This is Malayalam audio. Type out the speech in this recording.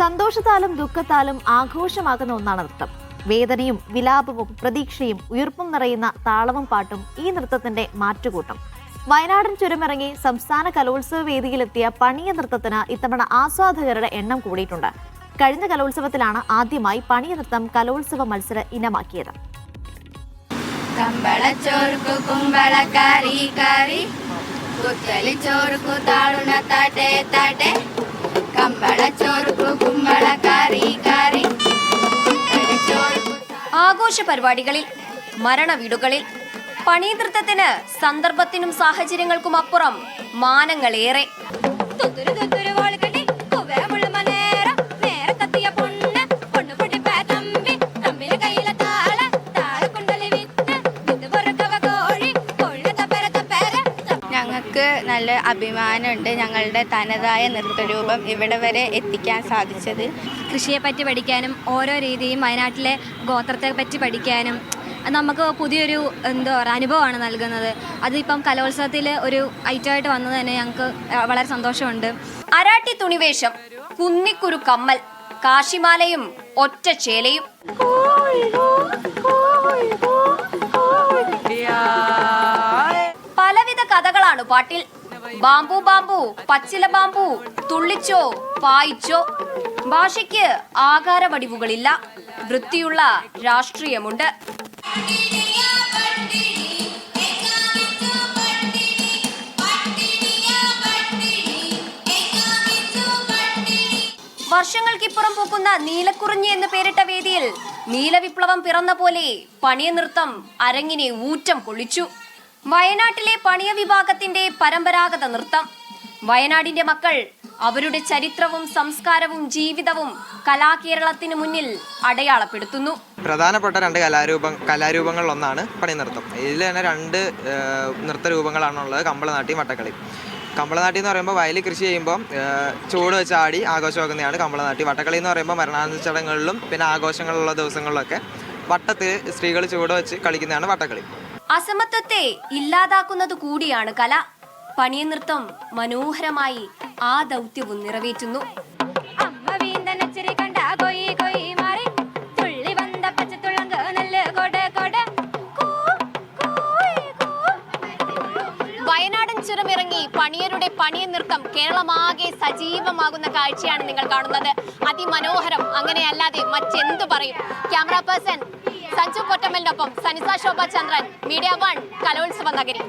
സന്തോഷത്താലും ദുഃഖത്താലും ആഘോഷമാകുന്ന ഒന്നാണ് നൃത്തം. വേദനയും വിലാപവും പ്രതീക്ഷയും ഉയർപ്പും നിറയുന്ന താളവും പാട്ടും ഈ നൃത്തത്തിന്റെ മാറ്റുകൂട്ടം. വയനാടൻ ചുരമിറങ്ങി സംസ്ഥാന കലോത്സവ വേദിയിലെത്തിയ പണിയ നൃത്തത്തിന് ഇത്തവണ ആസ്വാദകരുടെ എണ്ണം കൂടിയിട്ടുണ്ട്. കഴിഞ്ഞ കലോത്സവത്തിലാണ് ആദ്യമായി പണിയ നൃത്തം കലോത്സവ മത്സര ഇനമാക്കിയത്. കമ്പളച്ചോർക്കു കുമ്പളക്കാരി കാരി കുത്തലിച്ചോർക്കു താടുണ തട്ടെ തട്ടെ ആഘോഷ പരിപാടികളിൽ മരണവീടുകളിൽ പണീതൃത്വത്തിന് സന്ദർഭത്തിനും സാഹചര്യങ്ങൾക്കും അപ്പുറം മാനങ്ങളേറെ. നല്ല അഭിമാനമുണ്ട് ഞങ്ങളുടെ തനതായ നൃത്തരൂപം ഇവിടെ വരെ എത്തിക്കാൻ സാധിച്ചത്. കൃഷിയെ പറ്റി പഠിക്കാനും ഓരോ രീതിയും വയനാട്ടിലെ ഗോത്രത്തെ പറ്റി പഠിക്കാനും അത് നമുക്ക് പുതിയൊരു എന്താ പറയുക അനുഭവമാണ് നൽകുന്നത്. അതിപ്പം കലോത്സവത്തിൽ ഒരു ഐറ്റമായിട്ട് വന്നത് തന്നെ ഞങ്ങൾക്ക് വളരെ സന്തോഷമുണ്ട്. അരാട്ടി തുണിവേഷം കുന്നിക്കുരു കമ്മൽ കാശിമാലയും ഒറ്റ ചേലയും പാട്ടിൽ ബാമ്പു ബാമ്പു പച്ചില ബാമ്പു തുള്ളിച്ചോ പായിച്ചോ. ഭാഷയ്ക്ക് ആകാര വടിവുകളില്ല വൃത്തിയുള്ള രാഷ്ട്രീയമുണ്ട്. വർഷങ്ങൾക്കിപ്പുറം പൂക്കുന്ന നീലക്കുറിഞ്ഞി എന്ന് പേരിട്ട വേദിയിൽ നീലവിപ്ലവം പിറന്ന പോലെ പണിയ നൃത്തം അരങ്ങിനെ ഊറ്റം കൊള്ളിച്ചു വയനാട്ടിലെ പണിയ വിഭാഗത്തിന്റെ പരമ്പരാഗത നൃത്തം. വയനാടിന്റെ മക്കൾ അവരുടെ ചരിത്രവും സംസ്കാരവും ജീവിതവും കലാകേരളത്തിന് മുന്നിൽ അടയാളപ്പെടുത്തുന്നു. പ്രധാനപ്പെട്ട രണ്ട് കലാരൂപ കലാരൂപങ്ങളിലൊന്നാണ് പണിനൃത്തം. ഇതിൽ തന്നെ രണ്ട് നൃത്ത നൃത്തരൂപങ്ങളാണുള്ളത്. കമ്പളനാട്ടിയും വട്ടക്കളി. കമ്പളനാട്ടി എന്ന് പറയുമ്പോൾ വയലിൽ കൃഷി ചെയ്യുമ്പോൾ ചൂട് വെച്ച് ആടി ആഘോഷമാക്കുന്നതാണ് കമ്പളനാട്ടി. വട്ടക്കളി എന്ന് പറയുമ്പോൾ മരണാനന്ദ ചടങ്ങുകളിലും പിന്നെ ആഘോഷങ്ങളുള്ള ദിവസങ്ങളിലൊക്കെ വട്ടത്തിൽ സ്ത്രീകൾ ചൂട് വെച്ച് കളിക്കുന്നതാണ് വട്ടക്കളി. അസമത്വത്തെ ഇല്ലാതാക്കുന്നത് കൂടിയാണ് കല. പണിയ നൃത്തം മനോഹരമായി ആ ദൗത്യവും നിറവേറ്റുന്നു. പണിയരുടെ പണിയ നൃത്തം കേരളമാകെ സജീവമാകുന്ന കാഴ്ചയാണ് നിങ്ങൾ കാണുന്നത്. അതിമനോഹരം. അങ്ങനെയല്ലാതെ മറ്റെന്തു പറയും? ക്യാമറ പേഴ്സൺ സഞ്ജു പൊറ്റമ്മലിനൊപ്പം സനിസ ശോഭ ചന്ദ്രൻ മീഡിയ വൺ കലോത്സവ നഗരി.